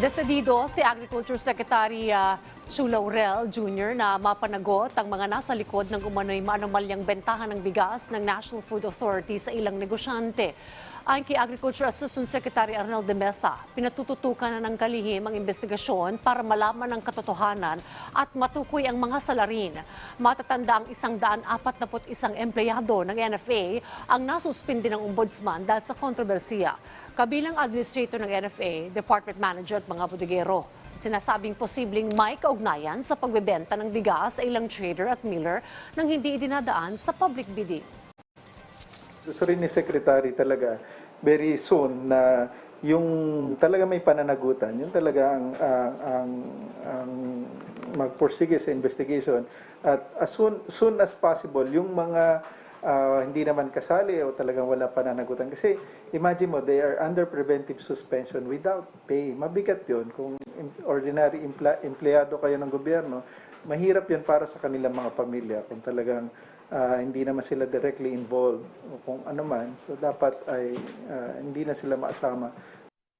Desedido si Agriculture Secretary uh, Chu Laurel Jr. na mapanagot ang mga nasa likod ng umano'y maanumalyang bentahan ng bigas ng National Food Authority sa ilang negosyante. Ayon kay Agriculture Assistant Secretary Arnel de Mesa, pinatututukan na ng kalihim ang investigasyon para malaman ang katotohanan at matukoy ang mga salarin. Matatanda ang isang daan apat isang empleyado ng NFA ang nasuspindi ng ombudsman dahil sa kontrobersiya. Kabilang administrator ng NFA, department manager at mga bodegero. Sinasabing posibleng may kaugnayan sa pagbebenta ng bigas sa ilang trader at miller nang hindi idinadaan sa public bidding. Gusto rin ni Secretary talaga very soon na yung talaga may pananagutan, yun talaga ang, ang, ang, ang magpursige sa investigation at as soon, soon as possible yung mga ah, hindi naman kasali o talagang wala pananagutan. Kasi imagine mo, they are under preventive suspension without pay. Mabigat yun. Kung ordinary empla- empleyado kayo ng gobyerno, mahirap yun para sa kanilang mga pamilya kung talagang ah, hindi naman sila directly involved o kung ano man. So dapat ay ah, hindi na sila maasama